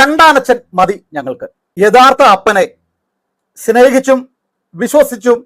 രണ്ടാനച്ഛൻ മതി ഞങ്ങൾക്ക്. യഥാർത്ഥ അപ്പനെ സ്നേഹിച്ചും വിശ്വസിച്ചും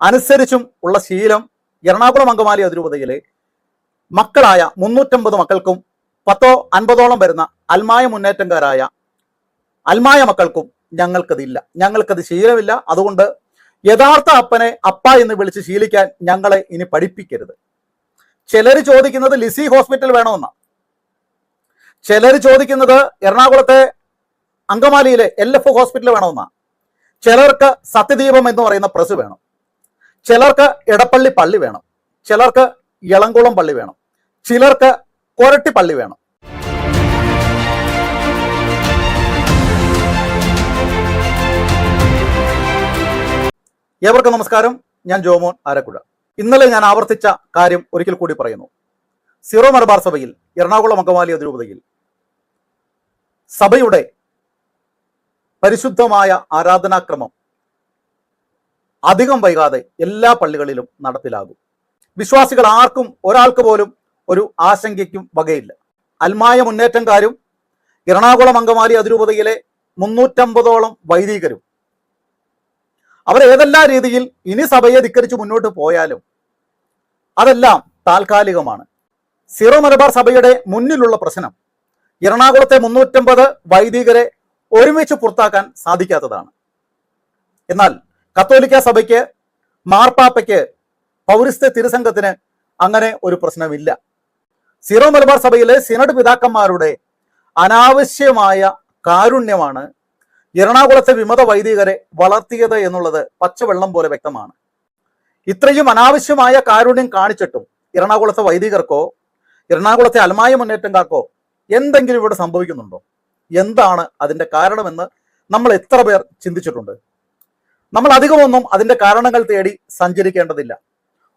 അനുസരിച്ചും ഉള്ള ശീലം എറണാകുളം അങ്കമാലി അതിരൂപതയിലെ മക്കളായ മുന്നൂറ്റമ്പത് മക്കൾക്കും പത്തോ അൻപതോളം വരുന്ന അൽമായ മുന്നേറ്റക്കാരായ അൽമായ മക്കൾക്കും ഞങ്ങൾക്കതില്ല. ഞങ്ങൾക്കത് ശീലമില്ല. അതുകൊണ്ട് യഥാർത്ഥ അപ്പനെ അപ്പ എന്ന് വിളിച്ച് ശീലിക്കാൻ ഞങ്ങളെ ഇനി പഠിപ്പിക്കരുത്. ചിലർ ചോദിക്കുന്നത് ലിസി ഹോസ്പിറ്റൽ വേണമെന്നാണ് ചിലർ ചോദിക്കുന്നത് എറണാകുളത്തെ അങ്കമാലിയിലെ എൽ എഫ് ഹോസ്പിറ്റൽ വേണമെന്നാണ് ചിലർക്ക് സത്യദീപം എന്ന് പറയുന്ന പ്രസ് വേണം. ചിലർക്ക് ഇടപ്പള്ളി പള്ളി വേണം. ചിലർക്ക് ഇളങ്കുളം പള്ളി വേണം. ചിലർക്ക് കൊരട്ടി പള്ളി വേണം. ഏവർക്കും നമസ്കാരം. ഞാൻ ജോമോൻ ആരക്കുഴ ഇന്നലെ ഞാൻ ആവർത്തിച്ച കാര്യം ഒരിക്കൽ കൂടി പറയുന്നു. സിറോ മലബാർ സഭയിൽ എറണാകുളം അങ്കമാലി അതിരൂപതയിൽ സഭയുടെ പരിശുദ്ധമായ ആരാധനാക്രമം അധികം വൈകാതെ എല്ലാ പള്ളികളിലും നടപ്പിലാകും. വിശ്വാസികൾ ആർക്കും ഒരാൾക്ക് പോലും ഒരു ആശങ്കയ്ക്കും വകയില്ല. അൽമായ മുന്നേറ്റംകാരും എറണാകുളം അങ്കമാലി അതിരൂപതയിലെ മുന്നൂറ്റമ്പതോളം വൈദികരും അവർ ഏതെല്ലാം രീതിയിൽ ഇനി സഭയെ ധിക്കരിച്ച് മുന്നോട്ട് പോയാലും അതെല്ലാം താൽക്കാലികമാണ്. സിറോ മലബാർ സഭയുടെ മുന്നിലുള്ള പ്രശ്നം എറണാകുളത്തെ മുന്നൂറ്റമ്പത് വൈദികരെ ഒരുമിച്ച് പുറത്താക്കാൻ സാധിക്കാത്തതാണ്. എന്നാൽ കത്തോലിക്ക സഭയ്ക്ക് മാർപ്പാപ്പയ്ക്ക് പൗരസ്ത്യ തിരുസംഘത്തിന് അങ്ങനെ ഒരു പ്രശ്നമില്ല. സീറോ മലബാർ സഭയിലെ സിനഡ് പിതാക്കന്മാരുടെ അനാവശ്യമായ കാരുണ്യമാണ് എറണാകുളത്തെ വിമത വൈദികരെ വളർത്തിയത് എന്നുള്ളത് പച്ചവെള്ളം പോലെ വ്യക്തമാണ്. ഇത്രയും അനാവശ്യമായ കാരുണ്യം കാണിച്ചിട്ടും എറണാകുളത്തെ വൈദികർക്കോ എറണാകുളത്തെ അൽമായ മുന്നേറ്റക്കാർക്കോ എന്തെങ്കിലും ഇവിടെ സംഭവിക്കുന്നുണ്ടോ? എന്താണ് അതിന്റെ കാരണമെന്ന് നമ്മൾ എത്ര പേർ ചിന്തിച്ചിട്ടുണ്ട്? നമ്മൾ അധികമൊന്നും അതിന്റെ കാരണങ്ങൾ തേടി സഞ്ചരിക്കേണ്ടതില്ല.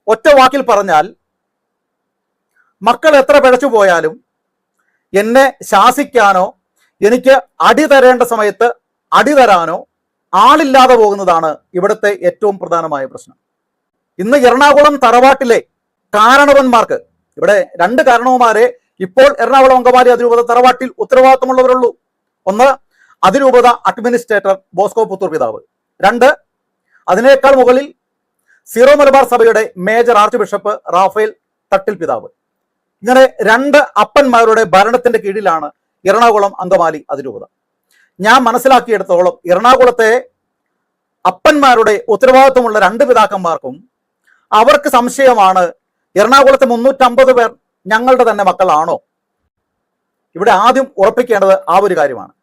ഒറ്റ വാക്കിൽ പറഞ്ഞാൽ മക്കൾ എത്ര പിഴച്ചു പോയാലും എന്നെ ശാസിക്കാനോ എനിക്ക് അടി തരേണ്ട സമയത്ത് അടി തരാനോ ആളില്ലാതെ പോകുന്നതാണ് ഇവിടുത്തെ ഏറ്റവും പ്രധാനമായ പ്രശ്നം. ഇന്ന് എറണാകുളം തറവാട്ടിലെ കാരണവന്മാർക്ക് ഇവിടെ രണ്ട് കാരണവന്മാരെ ഇപ്പോൾ എറണാകുളം അങ്കമാലി അതിരൂപത തറവാട്ടിൽ ഉത്തരവാദിത്തമുള്ളവരുള്ളൂ. ഒന്ന് അതിരൂപത അഡ്മിനിസ്ട്രേറ്റർ ബോസ്കോ പുത്തൂർ പിതാവ്. രണ്ട് അതിനേക്കാൾ മുകളിൽ സീറോ മലബാർ സഭയുടെ major archbishop Raphael Thattil പിതാവ്. ഇങ്ങനെ രണ്ട് അപ്പന്മാരുടെ ഭരണത്തിന്റെ കീഴിലാണ് എറണാകുളം അങ്കമാലി അതിരൂപത. ഞാൻ മനസ്സിലാക്കിയെടുത്തോളം എറണാകുളത്തെ അപ്പന്മാരുടെ ഉത്തരവാദിത്വമുള്ള രണ്ട് പിതാക്കന്മാർക്കും അവർക്ക് സംശയമാണ് എറണാകുളത്തെ മുന്നൂറ്റമ്പത് പേർ ഞങ്ങളുടെ തന്നെ മക്കളാണോ? ഇവിടെ ആദ്യം ഉറപ്പിക്കേണ്ടത് ആ ഒരു കാര്യമാണ്.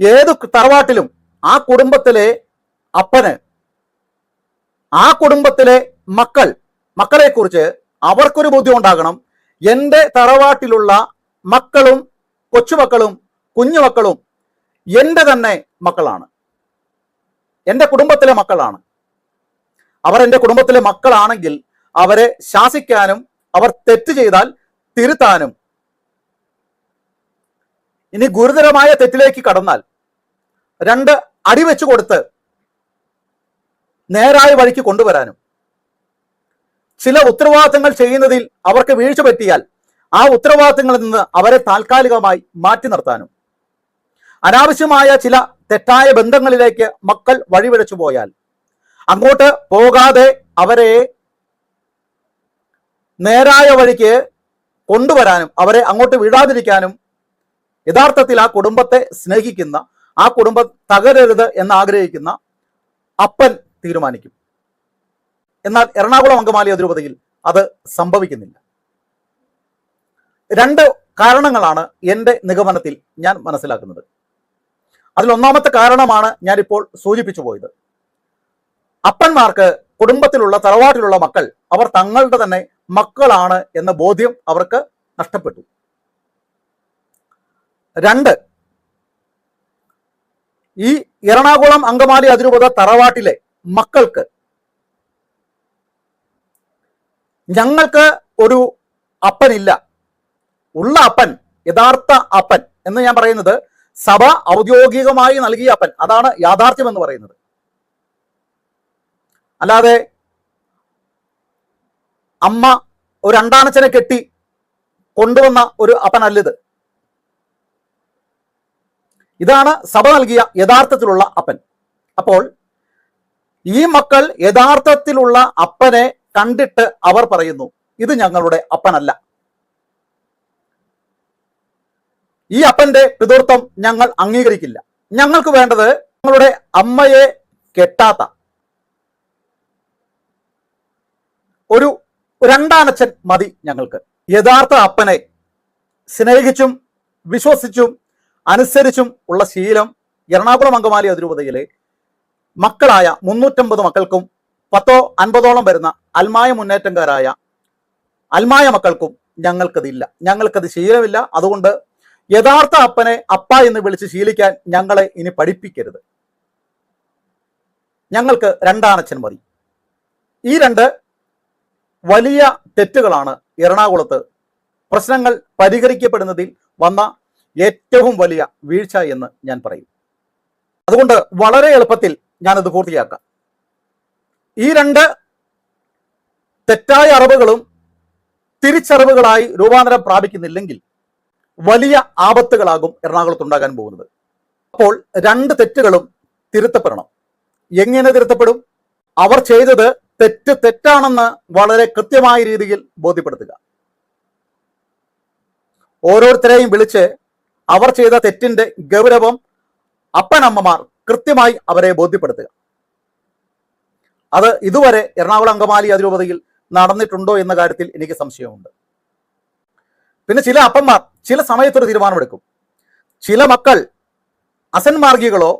ഏത് തറവാട്ടിലും ആ കുടുംബത്തിലെ അപ്പന് ആ കുടുംബത്തിലെ മക്കൾ മക്കളെ കുറിച്ച് അവർക്കൊരു ബോധ്യം ഉണ്ടാകണം എന്റെ തറവാട്ടിലുള്ള മക്കളും കൊച്ചുമക്കളും കുഞ്ഞുമക്കളും എന്റെ തന്നെ മക്കളാണ്. എന്റെ കുടുംബത്തിലെ മക്കളാണ്. അവർ എന്റെ കുടുംബത്തിലെ മക്കളാണെങ്കിൽ അവരെ ശാസിക്കാനും അവർ തെറ്റ് ചെയ്താൽ തിരുത്താനും. ഇനി ഗുരുതരമായ തെറ്റിലേക്ക് കടന്നാൽ രണ്ട് അടി വെച്ചു കൊടുത്ത് നേരായ വഴിക്ക് കൊണ്ടുവരാനും. ചില ഉത്തരവാദിത്തങ്ങൾ ചെയ്യുന്നതിൽ അവർക്ക് വീഴ്ച പറ്റിയാൽ ആ ഉത്തരവാദിത്തങ്ങളിൽ നിന്ന് അവരെ താൽക്കാലികമായി മാറ്റി നിർത്താനും. അനാവശ്യമായ ചില തെറ്റായ ബന്ധങ്ങളിലേക്ക് മക്കൾ വഴിവിടച്ചു പോയാൽ അങ്ങോട്ട് പോകാതെ അവരെ നേരായ വഴിക്ക് കൊണ്ടുവരാനും അവരെ അങ്ങോട്ട് വിടാതിരിക്കാനും യഥാർത്ഥത്തിൽ ആ കുടുംബത്തെ സ്നേഹിക്കുന്ന ആ കുടുംബം തകരരുത് എന്ന് ആഗ്രഹിക്കുന്ന അപ്പൻ തീരുമാനിക്കും. എന്നാൽ എറണാകുളം അങ്കമാലി അതിരൂപതയിൽ അത് സംഭവിക്കുന്നില്ല. രണ്ട് കാരണങ്ങളാണ് എന്റെ നിഗമനത്തിൽ ഞാൻ മനസ്സിലാക്കുന്നത്. അതിലൊന്നാമത്തെ കാരണമാണ് ഞാനിപ്പോൾ സൂചിപ്പിച്ചു പോയത്. അപ്പന്മാർക്ക് കുടുംബത്തിലുള്ള തറവാട്ടിലുള്ള മക്കൾ അവർ തങ്ങളുടെ തന്നെ മക്കളാണ് എന്ന ബോധ്യം അവർക്ക് നഷ്ടപ്പെട്ടു. രണ്ട് ഈ എറണാകുളം അങ്കമാലി അതിരൂപത തറവാട്ടിലെ മക്കൾക്ക് ഞങ്ങൾക്ക് ഒരു അപ്പനില്ല. ഉള്ള അപ്പൻ യഥാർത്ഥ അപ്പൻ എന്ന് ഞാൻ പറയുന്നത് സഭ ഔദ്യോഗികമായി നൽകിയ അപ്പൻ. അതാണ് യാഥാർത്ഥ്യം എന്ന് പറയുന്നത്. അല്ലാതെ അമ്മ ഒരു രണ്ടാനച്ചനെ കെട്ടി കൊണ്ടുവന്ന ഒരു അപ്പനല്ലിത്. ഇതാണ് സഭ നൽകിയ യഥാർത്ഥത്തിലുള്ള അപ്പൻ. അപ്പോൾ ഈ മക്കൾ യഥാർത്ഥത്തിലുള്ള അപ്പനെ കണ്ടിട്ട് അവർ പറയുന്നു ഇത് ഞങ്ങളുടെ അപ്പനല്ല. ഈ അപ്പന്റെ പിതൃത്വം ഞങ്ങൾ അംഗീകരിക്കില്ല. ഞങ്ങൾക്ക് വേണ്ടത് ഞങ്ങളുടെ അമ്മയെ കെട്ടാത്ത ഒരു രണ്ടാനച്ഛൻ മതി ഞങ്ങൾക്ക്. യഥാർത്ഥ അപ്പനെ സ്നേഹിച്ചും വിശ്വസിച്ചും അനുസരിച്ചും ഉള്ള ശീലം എറണാകുളം അങ്കമാലി അതിരൂപതയിലെ മക്കളായ മുന്നൂറ്റമ്പത് മക്കൾക്കും പത്തോ അൻപതോളം വരുന്ന അൽമായ മുന്നേറ്റക്കാരായ അൽമായ മക്കൾക്കും ഞങ്ങൾക്കതില്ല. ഞങ്ങൾക്കത് ശീലമില്ല. അതുകൊണ്ട് യഥാർത്ഥ അപ്പനെ അപ്പ എന്ന് വിളിച്ച് ശീലിക്കാൻ ഞങ്ങളെ ഇനി പഠിപ്പിക്കരുത്. ഞങ്ങൾക്ക് രണ്ടാനച്ഛൻ മതി. ഈ രണ്ട് വലിയ തെറ്റുകളാണ് എറണാകുളത്ത്. പ്രശ്നങ്ങൾ പരിഹരിക്കപ്പെടുന്നതിൽ വന്ന ഏറ്റവും വലിയ വീഴ്ച എന്ന് ഞാൻ പറയും. അതുകൊണ്ട് വളരെ എളുപ്പത്തിൽ ഞാനത് പൂർത്തിയാക്കാം. ഈ രണ്ട് തെറ്റായ അറിവുകളും തിരിച്ചറിവുകളായി രൂപാന്തരം പ്രാപിക്കുന്നില്ലെങ്കിൽ വലിയ ആപത്തുകളാകും എറണാകുളത്ത് ഉണ്ടാകാൻ പോകുന്നത്. അപ്പോൾ രണ്ട് തെറ്റുകളും തിരുത്തപ്പെടണം. എങ്ങനെ തിരുത്തപ്പെടും? അവർ ചെയ്തത് തെറ്റ് തെറ്റാണെന്ന് വളരെ കൃത്യമായ രീതിയിൽ ബോധ്യപ്പെടുത്തുക. ഓരോരുത്തരെയും വിളിച്ച് അവർ ചെയ്ത തെറ്റിന്റെ ഗൗരവം അപ്പനമ്മമാർ കൃത്യമായി അവരെ ബോധ്യപ്പെടുത്തുക. അത് ഇതുവരെ എറണാകുളം അങ്കമാലി അതിരൂപതയിൽ നടന്നിട്ടുണ്ടോ എന്ന കാര്യത്തിൽ എനിക്ക് സംശയമുണ്ട്. പിന്നെ ചില അപ്പന്മാർ ചില സമയത്തൊരു തീരുമാനമെടുക്കും. ചില മക്കൾ അസന്മാർഗികളോ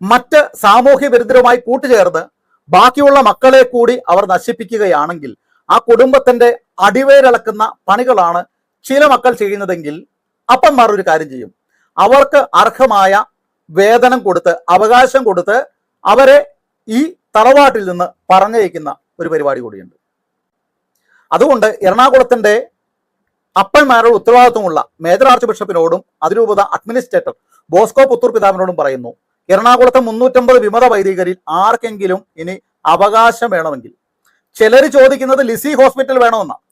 മറ്റ് സാമൂഹ്യ വിരുദ്ധരുമായി കൂട്ടുചേർന്ന് ബാക്കിയുള്ള മക്കളെ കൂടി അവർ നശിപ്പിക്കുകയാണെങ്കിൽ ആ കുടുംബത്തിന്റെ അടിവേരിളക്കുന്ന പണികളാണ് ചില മക്കൾ ചെയ്യുന്നതെങ്കിൽ അപ്പന്മാർ ഒരു കാര്യം ചെയ്യും. അവർക്ക് അർഹമായ വേതനം കൊടുത്ത് അവകാശം കൊടുത്ത് അവരെ ഈ തറവാട്ടിൽ നിന്ന് പറഞ്ഞയക്കുന്ന ഒരു പരിപാടി കൂടിയുണ്ട്. അതുകൊണ്ട് എറണാകുളത്തിന്റെ അപ്പന്മാരുടെ ഉത്തരവാദിത്വമുള്ള മേജർ ആർച്ച് ബിഷപ്പിനോടും അതിരൂപത അഡ്മിനിസ്ട്രേറ്റർ ബോസ്കോ പുത്തൂർ പിതാവിനോടും പറയുന്നു എറണാകുളത്തെ മുന്നൂറ്റമ്പത് വിമത വൈദികരിൽ ആർക്കെങ്കിലും ഇനി അവകാശം വേണമെങ്കിൽ? ചിലർ ചോദിക്കുന്നത് ലിസി ഹോസ്പിറ്റൽ വേണമെന്നാണ്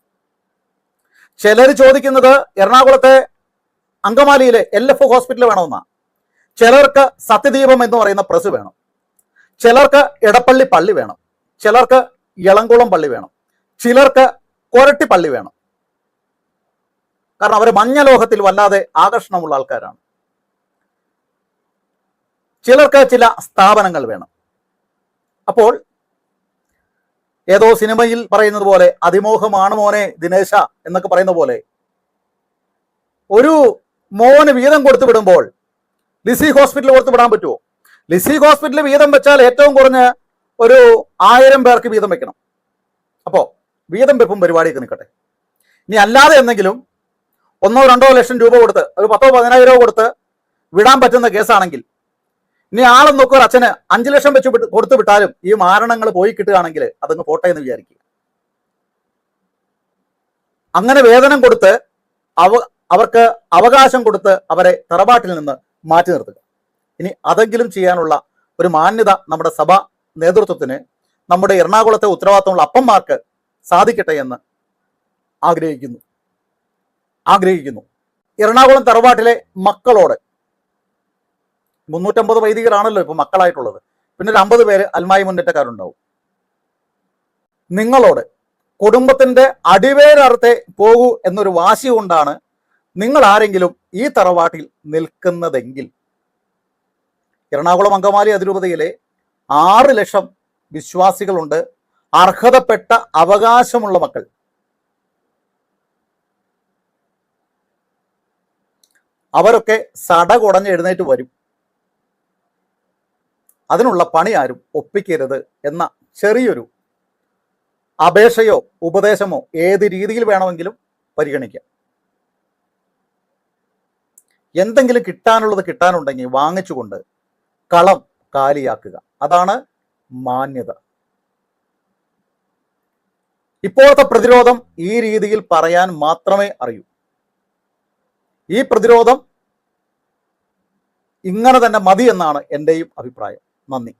ചിലർ ചോദിക്കുന്നത് എറണാകുളത്തെ അങ്കമാലിയിലെ എൽ എഫ് ഹോസ്പിറ്റൽ വേണമെന്നാണ് ചിലർക്ക് സത്യദീപം എന്ന് പറയുന്ന പ്രസ് വേണം. ചിലർക്ക് എടപ്പള്ളി പള്ളി വേണം. ചിലർക്ക് ഇളംകുളം പള്ളി വേണം. ചിലർക്ക് കൊരട്ടി പള്ളി വേണം. കാരണം അവർ മഞ്ഞ ലോകത്തിൽ വല്ലാതെ ആകർഷണമുള്ള ആൾക്കാരാണ്. ചിലർക്ക് ചില സ്ഥാപനങ്ങൾ വേണം. അപ്പോൾ ഏതോ സിനിമയിൽ പറയുന്നത് പോലെ അതിമോഹമാണ് മോനെ ദിനേശ എന്നൊക്കെ പറയുന്ന പോലെ ഒരു മോന് വീതം കൊടുത്തു വിടുമ്പോൾ ലിസി ഹോസ്പിറ്റൽ കൊടുത്തു വിടാൻ പറ്റുമോ ലിസി ഹോസ്പിറ്റൽ വീതം വെച്ചാൽ ഏറ്റവും കുറഞ്ഞ് ഒരു ആയിരം പേർക്ക് വീതം വെക്കണം. അപ്പോൾ വീതം വെപ്പും പരിപാടിയൊക്കെ നിൽക്കട്ടെ. ഇനി അല്ലാതെ എന്തെങ്കിലും ഒന്നോ രണ്ടോ ലക്ഷം രൂപ കൊടുത്ത് ഒരു പത്തോ പതിനായിരമോ കൊടുത്ത് വിടാൻ പറ്റുന്ന കേസാണെങ്കിൽ ഇനി ആളും നോക്കുക അച്ഛന് അഞ്ചു ലക്ഷം വെച്ച് കൊടുത്തു വിട്ടാലും ഈ മാരണങ്ങൾ പോയി കിട്ടുകയാണെങ്കിൽ അതങ്ങ് പോട്ടെ എന്ന് വിചാരിക്കുക. അങ്ങനെ വേതനം കൊടുത്ത് അവ അവർക്ക് അവകാശം കൊടുത്ത് അവരെ തറവാട്ടിൽ നിന്ന് മാറ്റി നിർത്തുക. ഇനി അതെങ്കിലും ചെയ്യാനുള്ള ഒരു മാന്യത നമ്മുടെ സഭ നേതൃത്വത്തിന് നമ്മുടെ എറണാകുളത്തെ ഉത്തരവാദിത്തമുള്ള അപ്പന്മാർക്ക് സാധിക്കട്ടെ എന്ന് ആഗ്രഹിക്കുന്നു. ആഗ്രഹിക്കുന്നു. എറണാകുളം തറവാട്ടിലെ മക്കളോട് മുന്നൂറ്റമ്പത് വൈദികരാണല്ലോ ഇപ്പൊ മക്കളായിട്ടുള്ളത്. പിന്നെ ഒരു അമ്പത് പേര് അൽമായി മുന്നേറ്റക്കാരുണ്ടാവും നിങ്ങളോട് കുടുംബത്തിന്റെ അടിവേരർത്തെ പോകൂ എന്നൊരു വാശി കൊണ്ടാണ് നിങ്ങൾ ആരെങ്കിലും ഈ തറവാട്ടിൽ നിൽക്കുന്നതെങ്കിൽ. എറണാകുളം അങ്കമാലി അതിരൂപതയിലെ ആറ് ലക്ഷം വിശ്വാസികളുണ്ട്. അർഹതപ്പെട്ട അവകാശമുള്ള മക്കൾ. അവരൊക്കെ സടകുടഞ്ഞ് എഴുന്നേറ്റ് വരും. അതിനുള്ള പണി ആരും ഒപ്പിക്കരുത് എന്ന ചെറിയൊരു അപേക്ഷയോ ഉപദേശമോ ഏത് രീതിയിൽ വേണമെങ്കിലും പരിഗണിക്കാം. എന്തെങ്കിലും കിട്ടാനുള്ളത് കിട്ടാനുണ്ടെങ്കിൽ വാങ്ങിച്ചുകൊണ്ട് കളം കാലിയാക്കുക. അതാണ് മാന്യത. ഇപ്പോഴത്തെ പ്രതിരോധം ഈ രീതിയിൽ പറയാൻ മാത്രമേ അറിയൂ. ഈ പ്രതിരോധം ഇങ്ങനെ തന്നെ മതി എന്നാണ് എന്റെയും അഭിപ്രായം. നന്ദി